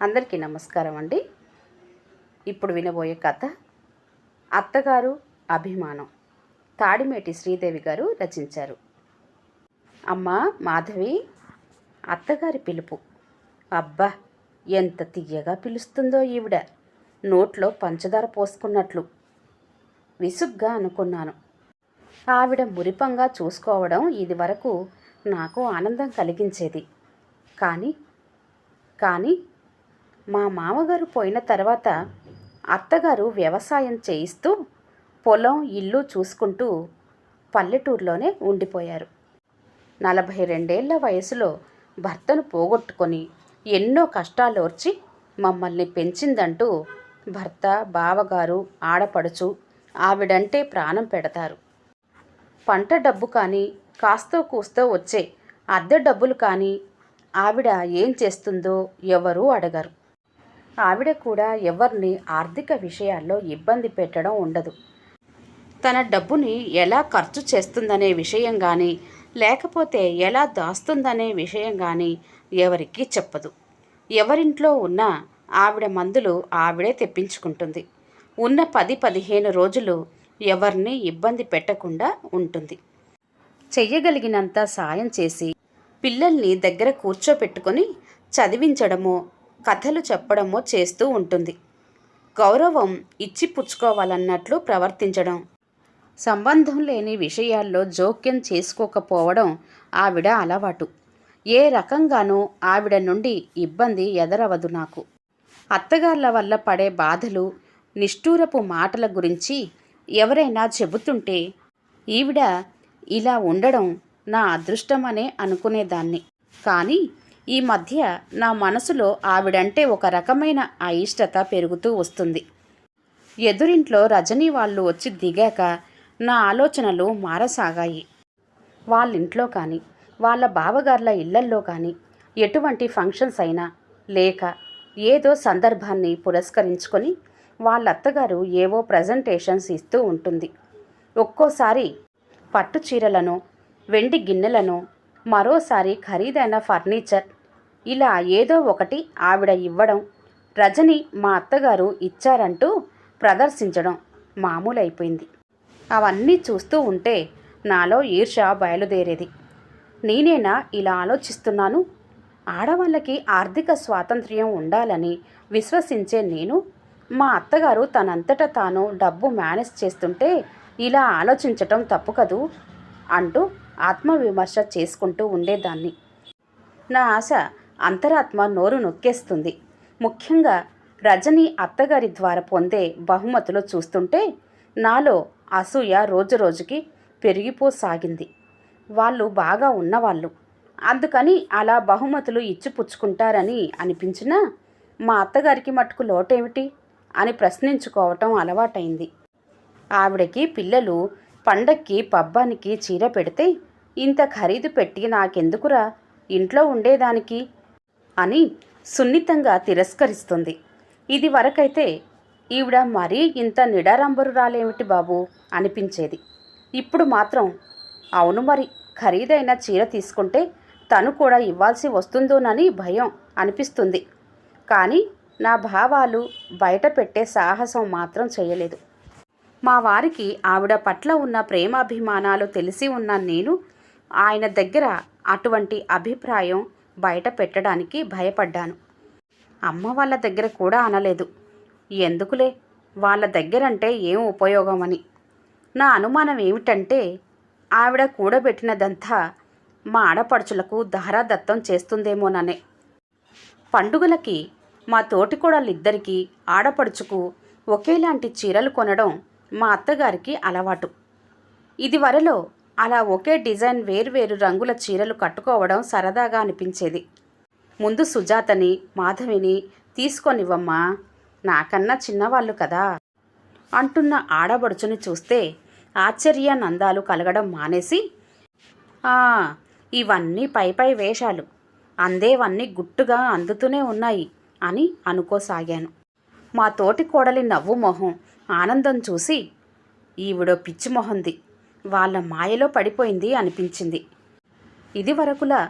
అందరికీ నమస్కారం అండి. ఇప్పుడు వినబోయే కథ అత్తగారు అభిమానం. తాడిమేటి శ్రీదేవి గారు రచించారు. అమ్మ మాధవి అత్తగారి పిలుపు. అబ్బా ఎంత తీయగా పిలుస్తుందో ఈవిడ. నోట్లో పంచదార పోసుకున్నట్లు. విసుగ్గా అనుకున్నాను. ఆవిడ మురిపంగా చూసుకోవడం ఇది వరకు నాకు ఆనందం కలిగించేది. కానీ కానీ మా మామగారు పోయిన తర్వాత అత్తగారు వ్యవసాయం చేయిస్తూ పొలం ఇల్లు చూసుకుంటూ పల్లెటూరులోనే ఉండిపోయారు. నలభై రెండేళ్ళ వయసులో భర్తను పోగొట్టుకొని ఎన్నో కష్టాలోర్చి మమ్మల్ని పెంచిందంటూ భర్త బావగారు ఆడపడుచు ఆవిడంటే ప్రాణం పెడతారు. పంట డబ్బు కానీ కాస్తో కూస్తో వచ్చే అద్దె డబ్బులు కానీ ఆవిడ ఏం చేస్తుందో ఎవరూ అడగరు. ఆవిడ కూడా ఎవరిని ఆర్థిక విషయాల్లో ఇబ్బంది పెట్టడం ఉండదు. తన డబ్బుని ఎలా ఖర్చు చేస్తుందనే విషయం కానీ లేకపోతే ఎలా దాస్తుందనే విషయం కానీ ఎవరికీ చెప్పదు. ఎవరింట్లో ఉన్నా ఆవిడ మందులు ఆవిడే తెప్పించుకుంటుంది. ఉన్న పది పదిహేను రోజులు ఎవరిని ఇబ్బంది పెట్టకుండా ఉంటుంది. చెయ్యగలిగినంత సాయం చేసి పిల్లల్ని దగ్గర కూర్చోపెట్టుకొని చదివించడమో కథలు చెప్పడమో చేస్తూ ఉంటుంది. గౌరవం ఇచ్చి పుచ్చుకోవాలన్నట్లు ప్రవర్తించడం. సంబంధం లేని విషయాల్లో జోక్యం చేసుకోకపోవడం ఆవిడ అలవాటు. ఏ రకంగానూ ఆవిడ నుండి ఇబ్బంది ఎదరవదు నాకు. అత్తగార్ల వల్ల పడే బాధలు నిష్ఠూరపు మాటల గురించి ఎవరైనా చెబుతుంటే ఈవిడ ఇలా ఉండడం నా అదృష్టమనే అనుకునేదాన్ని. కానీ ఈ మధ్య నా మనసులో ఆవిడంటే ఒక రకమైన అయిష్టత పెరుగుతూ వస్తుంది. ఎదురింట్లో రజనీ వాళ్ళు వచ్చి దిగాక నా ఆలోచనలు మారసాగాయి. వాళ్ళింట్లో కానీ వాళ్ళ బావగార్ల ఇళ్ళల్లో కానీ ఎటువంటి ఫంక్షన్స్ అయినా లేక ఏదో సందర్భాన్ని పురస్కరించుకొని వాళ్ళ అత్తగారు ఏవో ప్రజెంటేషన్స్ ఇస్తూ ఉంటుంది. ఒక్కోసారి పట్టు చీరలను వెండి గిన్నెలను మరోసారి ఖరీదైన ఫర్నిచర్ ఇలా ఏదో ఒకటి ఆవిడ ఇవ్వడం రజని మా అత్తగారు ఇచ్చారంటూ ప్రదర్శించడం మామూలైపోయింది. అవన్నీ చూస్తూ ఉంటే నాలో ఈర్ష బయలుదేరేది. నేనేనా ఇలా ఆలోచిస్తున్నాను? ఆడవాళ్ళకి ఆర్థిక స్వాతంత్ర్యం ఉండాలని విశ్వసించే నేను మా అత్తగారు తనంతట తాను డబ్బు మేనేజ్ చేస్తుంటే ఇలా ఆలోచించటం తప్పు కదూ? అంటూ ఆత్మవిమర్శ చేసుకుంటూ ఉండేదాన్ని. నా ఆశ అంతరాత్మ నోరు నొక్కేస్తుంది. ముఖ్యంగా రజని అత్తగారి ద్వారా పొందే బహుమతులు చూస్తుంటే నాలో అసూయ రోజురోజుకి పెరిగిపోసాగింది. వాళ్ళు బాగా ఉన్నవాళ్ళు. అందుకని అలా బహుమతులు ఇచ్చిపుచ్చుకుంటారని అనిపించినా మా అత్తగారికి మట్టుకు లోటేమిటి అని ప్రశ్నించుకోవటం అలవాటైంది. ఆవిడకి పిల్లలు పండక్కి పబ్బానికి చీర పెడితే ఇంత ఖరీదు పెట్టి నాకెందుకురా? ఇంట్లో ఉండేదానికి అని సున్నితంగా తిరస్కరిస్తుంది. ఇది వరకైతే ఈవిడ మరీ ఇంత నిడారంబరురాలేమిటి బాబు అనిపించేది. ఇప్పుడు మాత్రం అవును మరి ఖరీదైన చీర తీసుకుంటే తను కూడా ఇవ్వాల్సి వస్తుందోనని భయం అనిపిస్తుంది. కానీ నా భావాలు బయట పెట్టే సాహసం మాత్రం చేయలేదు. మా వారికి ఆవిడ పట్ల ఉన్న ప్రేమాభిమానాలు తెలిసి ఉన్న నేను ఆయన దగ్గర అటువంటి అభిప్రాయం బయట పెట్టడానికి భయపడ్డాను. అమ్మ వాళ్ళ దగ్గర కూడా అనలేదు. ఎందుకులే? వాళ్ళ దగ్గరంటే ఏం ఉపయోగమని. నా అనుమానం ఏమిటంటే ఆవిడ కూడబెట్టినదంతా మా ఆడపడుచులకు దహరాదత్తం చేస్తుందేమోననే. పండుగలకి మా తోటికోడళ్ళిద్దరికీ ఆడపడుచుకు ఒకేలాంటి చీరలు కొనడం మా అత్తగారికి అలవాటు. ఇది వరలో అలా ఒకే డిజైన్ వేరువేరు రంగుల చీరలు కట్టుకోవడం సరదాగా అనిపించేది. ముందు సుజాతని మాధవిని తీసుకొనివ్వమ్మా నాకన్నా చిన్నవాళ్ళు కదా అంటున్న ఆడబడుచుని చూస్తే ఆశ్చర్య నందాలు కలగడం మానేసి "ఆ, ఇవన్నీ పై పై వేషాలు. అందేవన్నీ గుట్టుగా అందుతూనే ఉన్నాయి అని అనుకోసాగాను. మా తోటి కోడలి నవ్వు మొహం ఆనందం చూసి ఈవిడో పిచ్చి మొహంది వాళ్ళ మాయలో పడిపోయింది అనిపించింది. ఇది వరకులా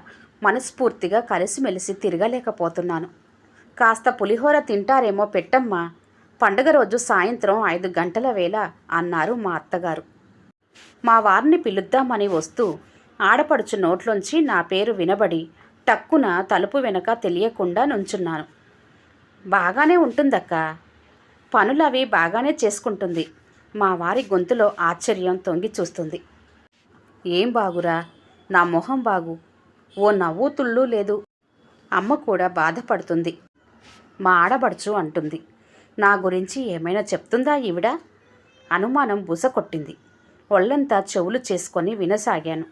మనస్ఫూర్తిగా కలిసిమెలిసి తిరగలేకపోతున్నాను. కాస్త పులిహోర తింటారేమో పెట్టమ్మా పండుగ రోజు సాయంత్రం ఐదు గంటల వేళ అన్నారు మా అత్తగారు. మా వారిని పిలుద్దామని వస్తూ ఆడపడుచు నోట్లోంచి నా పేరు వినబడి టక్కున తలుపు వెనక తెలియకుండా నుంచున్నాను. బాగానే ఉంటుందక్క. పనులవి బాగానే చేసుకుంటుంది. మా వారి గొంతులో ఆశ్చర్యం తొంగి చూస్తుంది. ఏం బాగురా? నా మొహం బాగు. ఓ నవ్వు తుళ్ళు లేదు. అమ్మ కూడా బాధపడుతుంది. మా ఆడబడుచు అంటుంది. నా గురించి ఏమైనా చెప్తుందా ఈవిడ? అనుమానం బుస కొట్టింది. ఒళ్ళంతా చెవులు చేసుకొని వినసాగాను.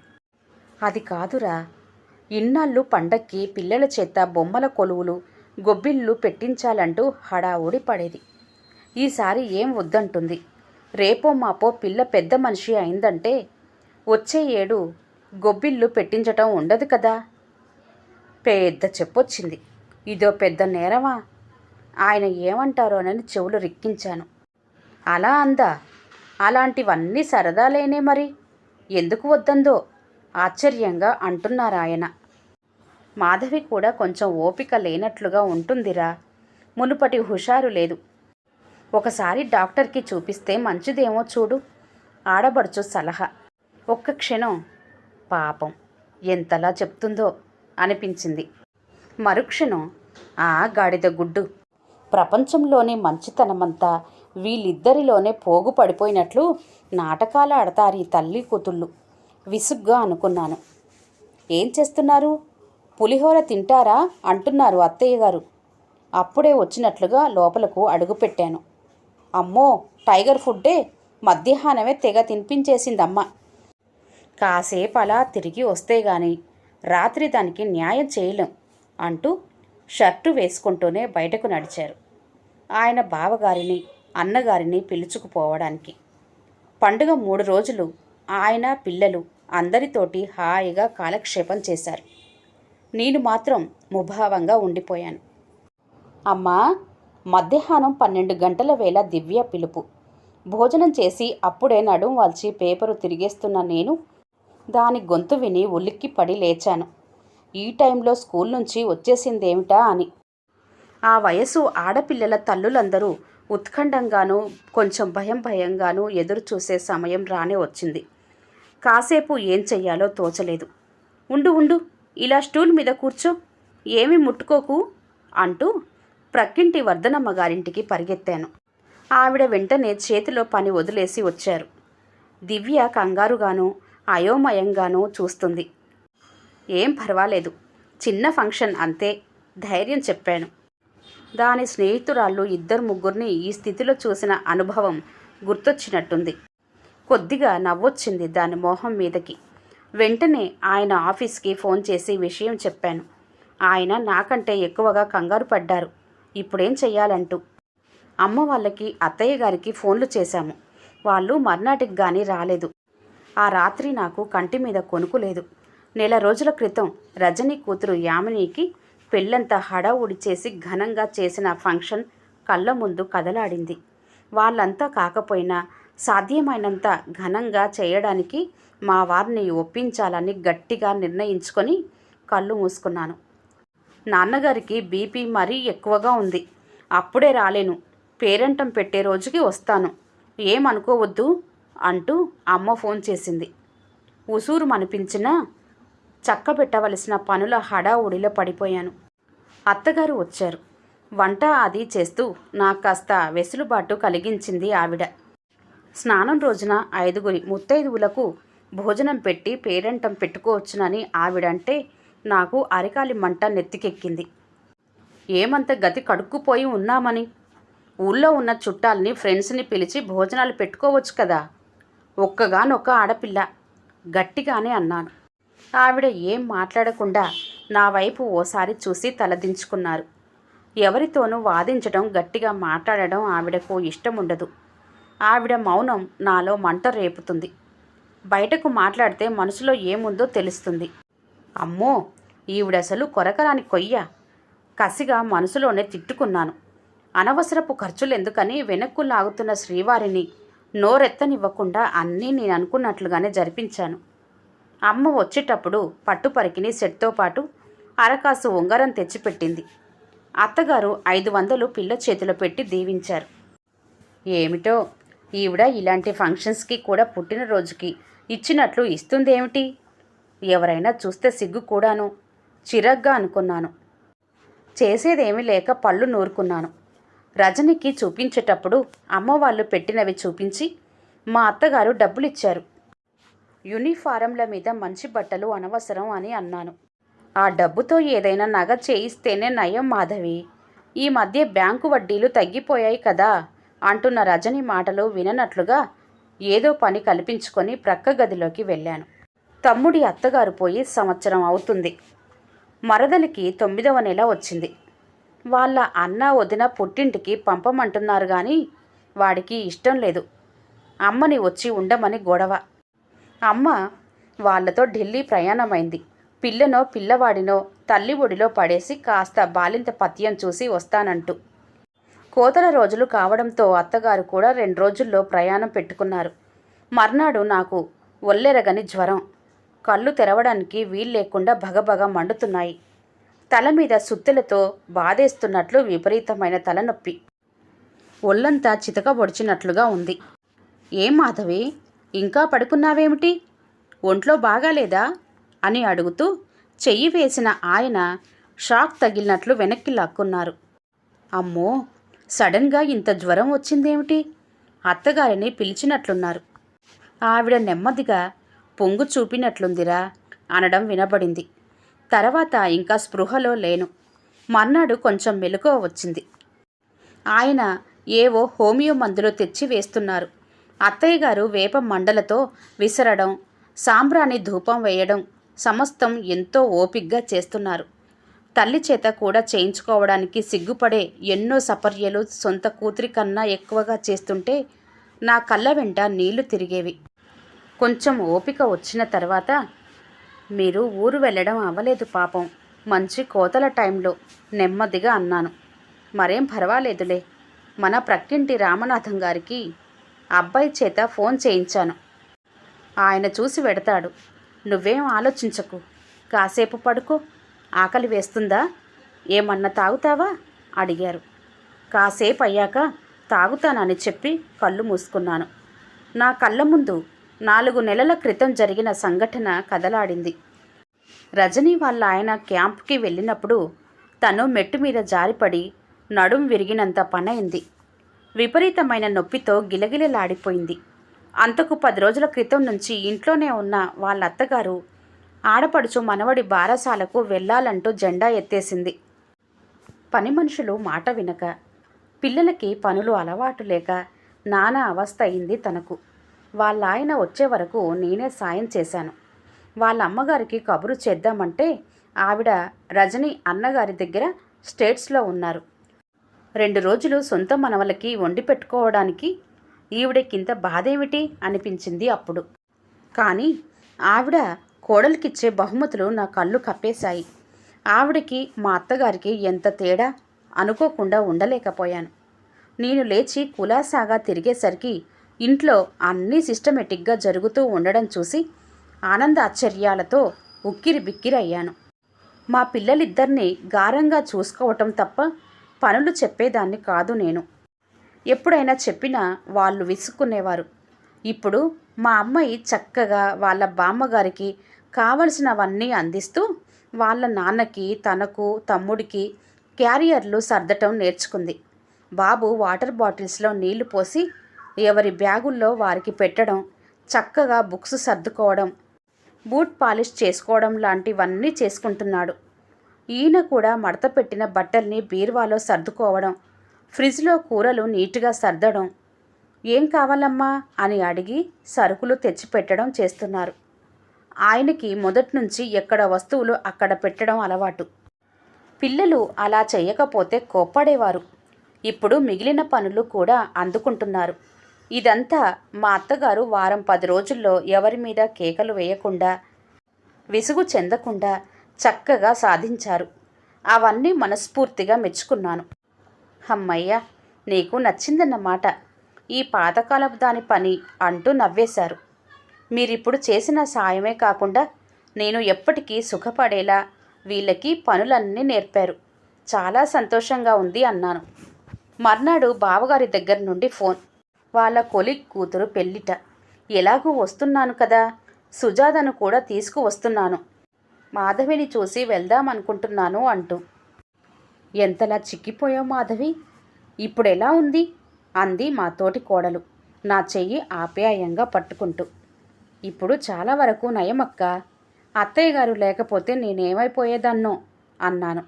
అది కాదురా. ఇన్నాళ్ళు పండక్కి పిల్లల చేత బొమ్మల కొలువులు గొబ్బిళ్ళు పెట్టించాలంటూ హడావుడి పడేది. ఈసారి ఏం వద్దంటుంది? రేపో మాపో పిల్ల పెద్ద మనిషి అయిందంటే వచ్చే ఏడు గొబ్బిళ్ళు పెట్టించటం ఉండదు కదా. పెద్ద చెప్పొచ్చింది. ఇదో పెద్ద నేరమా? ఆయన ఏమంటారోనని చెవులు రిక్కించాను. అలా అందా? అలాంటివన్నీ సరదాలేనే మరి. ఎందుకు వద్దందో? ఆశ్చర్యంగా అంటున్నారాయన. మాధవి కూడా కొంచెం ఓపిక లేనట్లుగా ఉంటుందిరా. మునుపటి హుషారు లేదు. ఒకసారి డాక్టర్కి చూపిస్తే మంచిదేమో చూడు. ఆడబడుచు సలహా. ఒక్క క్షణం. పాపం. ఎంతలా చెప్తుందో అనిపించింది. మరుక్షణం ఆ గాడిద గుడ్డు. ప్రపంచంలోనే మంచితనమంతా వీళ్ళిద్దరిలోనే పోగు పడిపోయినట్లు నాటకాలు ఆడతారు ఈ తల్లి కూతుళ్ళు. విసుగ్గా అనుకున్నాను. ఏం చేస్తున్నారు? పులిహోర తింటారా? అంటున్నారు అత్తయ్య గారు. అప్పుడే వచ్చినట్లుగా లోపలకు అడుగుపెట్టాను. అమ్మో టైగర్ ఫుడ్డే. మధ్యాహ్నమే తెగ తినిపించేసిందమ్మ. కాసేపు అలా తిరిగి వస్తే గాని రాత్రి దానికి న్యాయం చేయలేం అంటూ షర్టు వేసుకుంటూనే బయటకు నడిచారు. ఆయన బావగారిని అన్నగారిని పిలుచుకుపోవడానికి. పండుగ మూడు రోజులు ఆయన పిల్లలు అందరితోటి హాయిగా కాలక్షేపం చేశారు. నేను మాత్రం ముభావంగా ఉండిపోయాను. అమ్మా మధ్యాహ్నం పన్నెండు గంటల వేళ దివ్య పిలుపు. భోజనం చేసి అప్పుడే నడుం వాల్చి పేపరు తిరిగేస్తున్న నేను దాని గొంతు విని ఉలిక్కి పడి లేచాను. ఈ టైంలో స్కూల్ నుంచి వచ్చేసిందేమిటా అని. ఆ వయసు ఆడపిల్లల తల్లులందరూ ఉత్కంఠంగానూ కొంచెం భయం భయంగానూ ఎదురు చూసే సమయం రానే వచ్చింది. కాసేపు ఏం చెయ్యాలో తోచలేదు. ఉండు ఉండు ఇలా స్టూల్ మీద కూర్చో. ఏమి ముట్టుకోకు అంటూ ప్రక్కింటి వర్ధనమ్మ గారింటికి పరిగెత్తాను. ఆవిడ వెంటనే చేతిలో పని వదిలేసి వచ్చారు. దివ్య కంగారుగాను అయోమయంగానూ చూస్తుంది. ఏం పర్వాలేదు. చిన్న ఫంక్షన్ అంతే ధైర్యం చెప్పాను. దాని స్నేహితురాళ్ళు ఇద్దరు ముగ్గురిని ఈ స్థితిలో చూసిన అనుభవం గుర్తొచ్చినట్టుంది. కొద్దిగా నవ్వొచ్చింది దాని మోహం మీదకి. వెంటనే ఆయన ఆఫీస్కి ఫోన్ చేసి విషయం చెప్పాను. ఆయన నాకంటే ఎక్కువగా కంగారు పడ్డారు. ఇప్పుడేం చెయ్యాలంటూ. అమ్మ వాళ్ళకి అత్తయ్య గారికి ఫోన్లు చేశాము. వాళ్ళు మర్నాటికి కానీ రాలేదు. ఆ రాత్రి నాకు కంటి మీద కొనుకు లేదు. నెల రోజుల క్రితం రజనీ కూతురు యామినికి పెళ్ళంతా హడావుడి చేసి ఘనంగా చేసిన ఫంక్షన్ కళ్ళ ముందు కదలాడింది. వాళ్ళంతా కాకపోయినా సాధ్యమైనంత ఘనంగా చేయడానికి మా వారిని ఒప్పించాలని గట్టిగా నిర్ణయించుకొని కళ్ళు మూసుకున్నాను. నాన్నగారికి బీపీ మరీ ఎక్కువగా ఉంది. అప్పుడే రాలేను. పేరంటం పెట్టే రోజుకి వస్తాను. ఏమనుకోవద్దు అంటూ అమ్మ ఫోన్ చేసింది. ఉసూరు మనిపించినా చక్కబెట్టవలసిన పనుల హడావుడిలో పడిపోయాను. అత్తగారు వచ్చారు. వంట అది చేస్తూ నాకు కాస్త వెసులుబాటు కలిగించింది ఆవిడ. స్నానం రోజున ఐదుగురి ముత్తైదువులకు భోజనం పెట్టి పేరంటం పెట్టుకోవచ్చునని ఆవిడంటే నాకు అరికాలి మంట నెత్తికెక్కింది. ఏమంత గతి కడుక్కుపోయి ఉన్నామని? ఊళ్ళో ఉన్న చుట్టాలని ఫ్రెండ్స్ని పిలిచి భోజనాలు పెట్టుకోవచ్చు కదా? ఒక్కగానొక్క ఆడపిల్ల. గట్టిగానే అన్నాను. ఆవిడ ఏం మాట్లాడకుండా నా వైపు ఓసారి చూసి తలదించుకున్నారు. ఎవరితోనూ వాదించడం గట్టిగా మాట్లాడడం ఆవిడకు ఇష్టం ఉండదు ఆవిడ మౌనం నాలో మంట రేపుతుంది. బయటకు మాట్లాడితే మనసులో ఏముందో తెలుస్తుంది. అమ్మో ఈవిడసలు కొరకరాని కొయ్య. కసిగా మనసులోనే తిట్టుకున్నాను. అనవసరపు ఖర్చులు ఎందుకని వెనక్కు లాగుతున్న శ్రీవారిని నోరెత్తనివ్వకుండా అన్నీ నేను అనుకున్నట్లుగానే జరిపించాను. అమ్మ వచ్చేటప్పుడు పట్టుపరికిని సెట్తో పాటు అరకాసు ఉంగరం తెచ్చిపెట్టింది. అత్తగారు ఐదు వందలు పిల్ల చేతిలో పెట్టి దీవించారు. ఏమిటో ఈవిడ ఇలాంటి ఫంక్షన్స్కి కూడా పుట్టినరోజుకి ఇచ్చినట్లు ఇస్తుందేమిటి? ఎవరైనా చూస్తే సిగ్గు కూడాను. చిరగ్గా అనుకున్నాను. చేసేదేమీ లేక పళ్ళు నూరుకున్నాను. రజనికి చూపించేటప్పుడు అమ్మ వాళ్ళు పెట్టినవి చూపించి మా అత్తగారు డబ్బులిచ్చారు. యూనిఫారంల మీద మంచి బట్టలు అనవసరం అని అన్నాను. ఆ డబ్బుతో ఏదైనా నగ చేయిస్తేనే నయం మాధవి. ఈ మధ్య బ్యాంకు వడ్డీలు తగ్గిపోయాయి కదా అంటున్న రజని మాటలు విననట్లుగా ఏదో పని కల్పించుకొని ప్రక్క గదిలోకి వెళ్ళాను. తమ్ముడి అత్తగారు పోయి సంవత్సరం అవుతుంది. మరదలికి తొమ్మిదవ నెల వచ్చింది. వాళ్ళ అన్న వదిన పుట్టింటికి పంపమంటున్నారు కానీ వాడికి ఇష్టం లేదు. అమ్మని వచ్చి ఉండమని గొడవ. అమ్మ వాళ్ళతో ఢిల్లీ ప్రయాణమైంది. పిల్లనో పిల్లవాడినో తల్లి ఒడిలో పడేసి కాస్త బాలింత పత్యం చూసి వస్తానంటూ. కోతల రోజులు కావడంతో అత్తగారు కూడా రెండు రోజుల్లో ప్రయాణం పెట్టుకున్నారు. మర్నాడు నాకు ఒల్లెరగని జ్వరం. కళ్ళు తెరవడానికి వీలు లేకుండా భగభగ మండుతున్నాయి. తల మీద సుత్తెలతో బాధేస్తున్నట్లు విపరీతమైన తలనొప్పి. ఒళ్ళంతా చితకబొడిచినట్లుగా ఉంది. ఏం మాధవి ఇంకా పడుకున్నావేమిటి? ఒంట్లో బాగాలేదా? అని అడుగుతూ చెయ్యి వేసిన ఆయన షాక్ తగిలినట్లు వెనక్కి లాక్కున్నారు. అమ్మో సడన్గా ఇంత జ్వరం వచ్చిందేమిటి? అత్తగారిని పిలిచినట్లున్నారు. ఆవిడ నెమ్మదిగా పొంగు చూపినట్లుందిరా అనడం వినబడింది. తర్వాత ఇంకా స్పృహలో లేను. మర్నాడు కొంచెం మెలకువ వచ్చింది. ఆయన ఏవో హోమియో మందులు తెచ్చి వేస్తున్నారు. అత్తయ్య గారు వేప మండలతో విసరడం సాంబ్రాణి ధూపం వేయడం సమస్తం ఎంతో ఓపిగ్గా చేస్తున్నారు. తల్లి చేత కూడా చేయించుకోవడానికి సిగ్గుపడే ఎన్నో సపర్యలు సొంత కూతురి కన్నా ఎక్కువగా చేస్తుంటే నా కళ్ళ వెంట నీళ్ళు తిరిగేవి. కొంచెం ఓపిక వచ్చిన తర్వాత మీరు ఊరు వెళ్ళడం అవ్వలేదు పాపం. మంచి కోతల టైంలో నెమ్మదిగా అన్నాను. మరేం పర్వాలేదులే. మన ప్రక్కింటి రామనాథం గారికి అబ్బాయి చేత ఫోన్ చేయించాను. ఆయన చూసి వెడతాడు నువ్వేం ఆలోచించకు. కాసేపు పడుకో. ఆకలి వేస్తుందా? ఏమన్నా తాగుతావా? అడిగారు. కాసేపు అయ్యాక తాగుతానని చెప్పి కళ్ళు మూసుకున్నాను. నా కళ్ళ ముందు నాలుగు నెలల క్రితం జరిగిన సంఘటన కదలాడింది. రజనీ వాళ్ళ ఆయన క్యాంప్కి వెళ్ళినప్పుడు తను మెట్టు మీద జారిపడి నడుం విరిగినంత పనైంది. విపరీతమైన నొప్పితో గిలగిలలాడిపోయింది. అంతకు పది రోజుల క్రితం నుంచి ఇంట్లోనే ఉన్న వాళ్ళ అత్తగారు ఆడపడుచు మనవడి బారసాలకు వెళ్ళాలంటూ జెండా ఎత్తేసింది. పని మనుషులు మాట వినక పిల్లలకి పనులు అలవాటు లేక నానా అవస్థ అయింది తనకు. వాళ్ళ ఆయన వచ్చే వరకు నేనే సాయం చేశాను. వాళ్ళ అమ్మగారికి కబురు చేద్దామంటే ఆవిడ రజని అన్నగారి దగ్గర స్టేట్స్లో ఉన్నారు. రెండు రోజులు సొంత మనవలకి వండి పెట్టుకోవడానికి ఈవిడకింత బాధేమిటి? అనిపించింది అప్పుడు. కానీ ఆవిడ కోడలికిచ్చే బహుమతులు నా కళ్ళు కప్పేశాయి. ఆవిడకి మా అత్తగారికి ఎంత తేడా? అనుకోకుండా ఉండలేకపోయాను. నేను లేచి కులాసాగా తిరిగేసరికి ఇంట్లో అన్నీ సిస్టమేటిక్గా జరుగుతూ ఉండడం చూసి ఆనంద ఆశ్చర్యాలతో ఉక్కిరి బిక్కిరి అయ్యాను మా పిల్లలిద్దరినీ గారంగా చూసుకోవటం తప్ప పనులు చెప్పేదాన్ని కాదు నేను. ఎప్పుడైనా చెప్పినా వాళ్ళు విసుక్కునేవారు. ఇప్పుడు మా అమ్మాయి చక్కగా వాళ్ళ బామ్మగారికి కావలసినవన్నీ అందిస్తూ వాళ్ళ నాన్నకి తనకు తమ్ముడికి క్యారియర్లు సర్దటం నేర్చుకుంది. బాబు వాటర్ బాటిల్స్లో నీళ్ళు పోసి ఎవరి బ్యాగుల్లో వారికి పెట్టడం చక్కగా బుక్స్ సర్దుకోవడం బూట్ పాలిష్ చేసుకోవడం లాంటివన్నీ చేసుకుంటున్నాడు. ఈయన కూడా మడత పెట్టిన బట్టల్ని బీరువాలో సర్దుకోవడం ఫ్రిడ్జ్లో కూరలు నీట్గా సర్దడం ఏం కావాలమ్మా? అని అడిగి సరుకులు తెచ్చిపెట్టడం చేస్తున్నారు. ఆయనకి మొదటి నుంచి ఎక్కడ వస్తువులు అక్కడ పెట్టడం అలవాటు. పిల్లలు అలా చేయకపోతే కోప్పడేవారు. ఇప్పుడు మిగిలిన పనులు కూడా అందుకుంటున్నారు. ఇదంతా మా అత్తగారు వారం పది రోజుల్లో ఎవరి మీద కేకలు వేయకుండా విసుగు చెందకుండా చక్కగా సాధించారు. అవన్నీ మనస్ఫూర్తిగా మెచ్చుకున్నాను. అమ్మయ్య నీకు నచ్చిందన్నమాట ఈ పాతకాలపు దాని పని అంటూ నవ్వేశారు. మీరిప్పుడు చేసిన సాయమే కాకుండా నేను ఎప్పటికీ సుఖపడేలా వీళ్ళకి పనులన్నీ నేర్పారు. చాలా సంతోషంగా ఉంది అన్నాను. మర్నాడు బావగారి దగ్గర నుండి ఫోన్. వాళ్ళ కొలిక్ కూతురు పెళ్ళిట. ఎలాగూ వస్తున్నాను కదా. సుజాతను కూడా తీసుకువస్తున్నాను. మాధవిని చూసి వెళ్దామనుకుంటున్నాను అంటూ. ఎంతలా చిక్కిపోయావు మాధవి? ఇప్పుడు ఎలా ఉంది? అంది మా తోటి కోడలు నా చెయ్యి ఆప్యాయంగా పట్టుకుంటూ. ఇప్పుడు చాలా వరకు నయమక్క. అత్తయ్య గారు లేకపోతే నేనేమైపోయేదన్నో? అన్నాను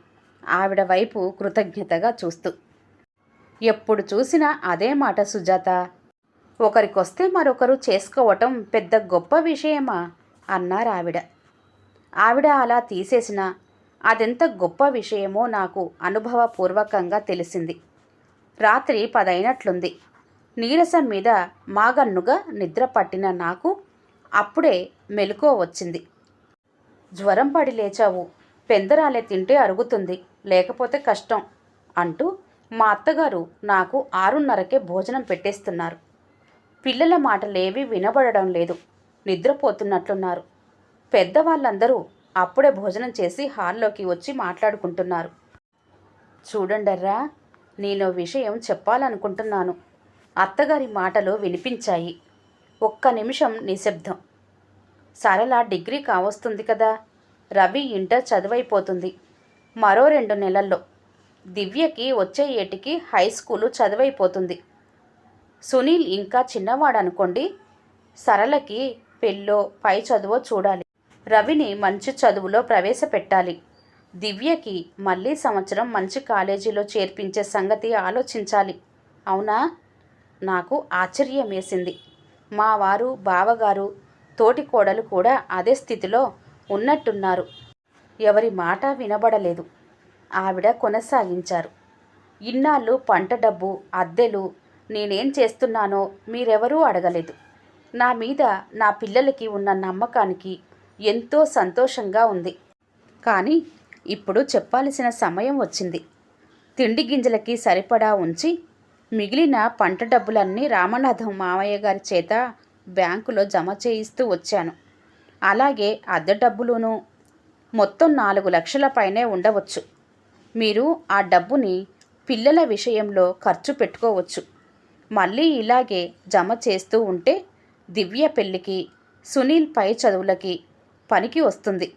ఆవిడ వైపు కృతజ్ఞతగా చూస్తూ. ఎప్పుడు చూసినా అదే మాట సుజాత. ఒకరికొస్తే మరొకరు చేసుకోవటం పెద్ద గొప్ప విషయమా? అన్నారు ఆవిడ. ఆవిడ అలా తీసేసిన అదెంత గొప్ప విషయమో నాకు అనుభవపూర్వకంగా తెలిసింది. రాత్రి పదైనట్లుంది. నీరసం మీద మాగన్నుగా నిద్ర పట్టిన నాకు అప్పుడే మెలకువ వచ్చింది. జ్వరం పడి లేచావు. పెందరాలే తింటే అరుగుతుంది. లేకపోతే కష్టం అంటూ మా అత్తగారు నాకు ఆరున్నరకే భోజనం పెట్టేస్తున్నారు. పిల్లల మాటలేవి వినబడడం లేదు. నిద్రపోతున్నట్లున్నారు. పెద్దవాళ్ళందరూ అప్పుడే భోజనం చేసి హాల్లోకి వచ్చి మాట్లాడుకుంటున్నారు. చూడండర్రా నేను విషయం చెప్పాలనుకుంటున్నాను. అత్తగారి మాటలు వినిపించాయి. ఒక్క నిమిషం నిశ్శబ్దం. సరళ డిగ్రీ కావస్తుంది కదా రవి ఇంటర్ చదువైపోతుంది. మరో రెండు నెలల్లో. దివ్యకి వచ్చే ఏటికి హై స్కూలు చదువైపోతుంది. సునీల్ ఇంకా చిన్నవాడనుకోండి సరళకి పెళ్ళో పై చదువో చూడాలి. రవిని మంచి చదువులో ప్రవేశపెట్టాలి. దివ్యకి మళ్ళీ సంవత్సరం మంచి కాలేజీలో చేర్పించే సంగతి ఆలోచించాలి. అవునా? నాకు ఆశ్చర్యం వేసింది మా వారు బావగారు తోటి కోడలు కూడా అదే స్థితిలో ఉన్నట్టున్నారు. ఎవరి మాట వినబడలేదు. ఆవిడ కొనసాగించారు. ఇన్నాళ్ళు పంట డబ్బు అద్దెలు నేనేం చేస్తున్నానో మీరెవరూ అడగలేదు. నా మీద నా పిల్లలకి ఉన్న నమ్మకానికి ఎంతో సంతోషంగా ఉంది. కానీ ఇప్పుడు చెప్పాల్సిన సమయం వచ్చింది. తిండి గింజలకి సరిపడా ఉంచి మిగిలిన పంట డబ్బులన్నీ రామనాథం మామయ్య గారి చేత బ్యాంకులో జమ చేయిస్తూ వచ్చాను. అలాగే అద్దె డబ్బులును మొత్తం నాలుగు లక్షల పైనే ఉండవచ్చు. మీరు ఆ డబ్బుని పిల్లల విషయంలో ఖర్చు పెట్టుకోవచ్చు. మళ్ళీ ఇలాగే జమ చేస్తూ ఉంటే దివ్య పెళ్ళికి సునీల్ పై చదువులకి పనికి వస్తుంది.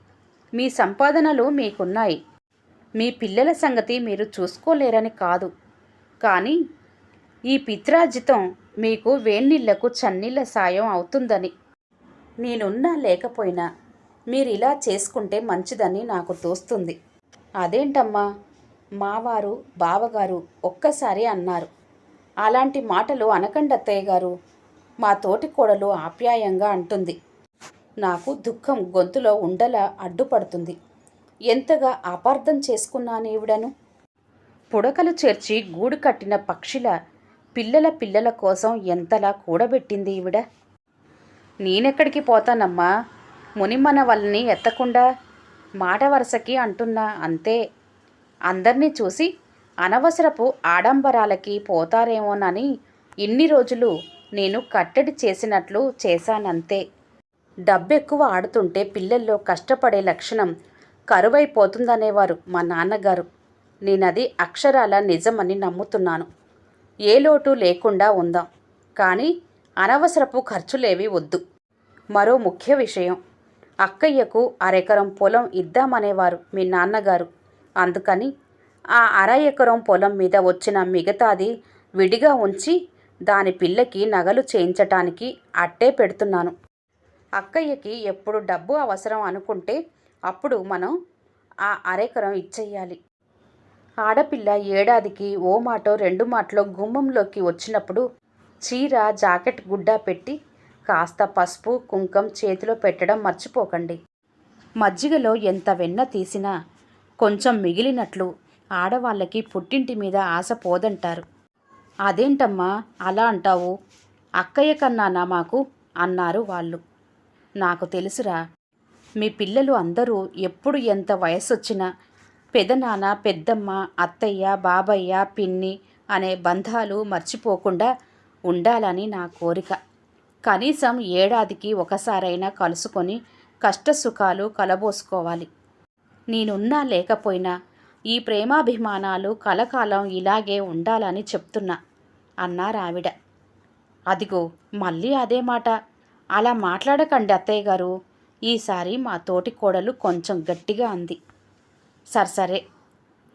మీ సంపాదనలు మీకున్నాయి. మీ పిల్లల సంగతి మీరు చూసుకోలేరని కాదు. కానీ ఈ పిత్రాజితం మీకు వేన్నీళ్ళకు చన్నీళ్ళ సాయం అవుతుందని. నేనున్నా లేకపోయినా మీరు ఇలా చేసుకుంటే మంచిదని నాకు తోస్తుంది. అదేంటమ్మా? మావారు బావగారు ఒక్కసారి అన్నారు. అలాంటి మాటలు అనకండి అత్తయ్య గారు. మా తోటి కోడలు ఆప్యాయంగా అంటుంది. నాకు దుఃఖం గొంతులో ఉండలా అడ్డుపడుతుంది. ఎంతగా అపార్థం చేసుకున్నాను ఈవిడను? పుడకలు చేర్చి గూడు కట్టిన పక్షిల పిల్లల పిల్లల కోసం ఎంతలా కూడబెట్టింది ఈవిడ? నేనెక్కడికి పోతానమ్మా? మునిమన వాళ్ళని ఎత్తకుండా మాట వరుసకి అంటున్నా అంతే. అందరినీ చూసి అనవసరపు ఆడంబరాలకి పోతారేమోనని ఇన్ని రోజులు నేను కట్టడి చేసినట్లు చేశానంతే. డబ్బెక్కువ ఆడుతుంటే పిల్లల్లో కష్టపడే లక్షణం కరువైపోతుందనేవారు మా నాన్నగారు. నేనది అక్షరాల నిజమని నమ్ముతున్నాను. ఏ లోటు లేకుండా ఉందాం. కానీ అనవసరపు ఖర్చులేవి వద్దు. మరో ముఖ్య విషయం. అక్కయ్యకు అరెకరం పొలం ఇద్దామనేవారు మీ నాన్నగారు. అందుకని ఆ అర ఎకరం పొలం మీద వచ్చిన మిగతాది విడిగా ఉంచి దాని పిల్లకి నగలు చేయించటానికి అట్టే పెడుతున్నాను. అక్కయ్యకి ఎప్పుడు డబ్బు అవసరం అనుకుంటే అప్పుడు మనం ఆ అరెకరం ఇచ్చేయాలి. ఆడపిల్ల ఏడాదికి ఓ మాటో రెండు మాటలో గుమ్మంలోకి వచ్చినప్పుడు చీర జాకెట్ గుడ్డ పెట్టి కాస్త పసుపు కుంకం చేతిలో పెట్టడం మర్చిపోకండి. మజ్జిగలో ఎంత వెన్న తీసినా కొంచెం మిగిలినట్లు ఆడవాళ్ళకి పుట్టింటి మీద ఆశ పోదంటారు. అదేంటమ్మా అలా అంటావు? అక్కయ్య కన్నానా మాకు అన్నారు వాళ్ళు. నాకు తెలుసురా మీ పిల్లలు అందరూ ఎప్పుడు ఎంత వయసొచ్చినా పెదనాన్న పెద్దమ్మ అత్తయ్య బాబయ్య పిన్ని అనే బంధాలు మర్చిపోకుండా ఉండాలని నా కోరిక. కనీసం ఏడాదికి ఒకసారైనా కలుసుకొని కష్టసుఖాలు కలబోసుకోవాలి. నేనున్నా లేకపోయినా ఈ ప్రేమాభిమానాలు కలకాలం ఇలాగే ఉండాలని చెప్తున్నా అన్నారావిడ అదిగో మళ్ళీ అదే మాట. అలా మాట్లాడకండి అత్తయ్య గారు. ఈసారి మా తోటి కోడలు కొంచెం గట్టిగా అంది. సరే సరే.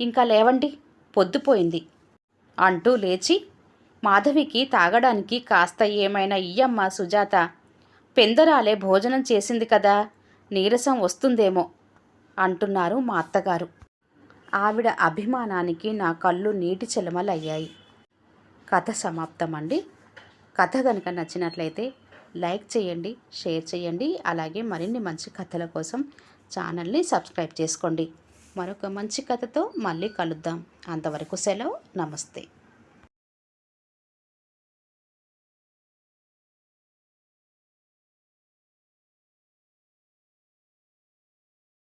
ఇంకా లేవండి పొద్దుపోయింది. అంటూ లేచి మాధవికి తాగడానికి కాస్త ఏమైనా ఇయ్యమ్మా సుజాత. పెందరాలే భోజనం చేసింది కదా నీరసం వస్తుందేమో అంటున్నారు మా అత్తగారు. ఆవిడ అభిమానానికి నా కళ్ళు నీటి చెలమలయ్యాయి. కథ సమాప్తం అండి కథ కనుక నచ్చినట్లయితే లైక్ చేయండి షేర్ చేయండి అలాగే మరిన్ని మంచి కథల కోసం ఛానల్ని సబ్స్క్రైబ్ చేసుకోండి. మరొక మంచి కథతో మళ్ళీ కలుద్దాం. అంతవరకు సెలవు. నమస్తే.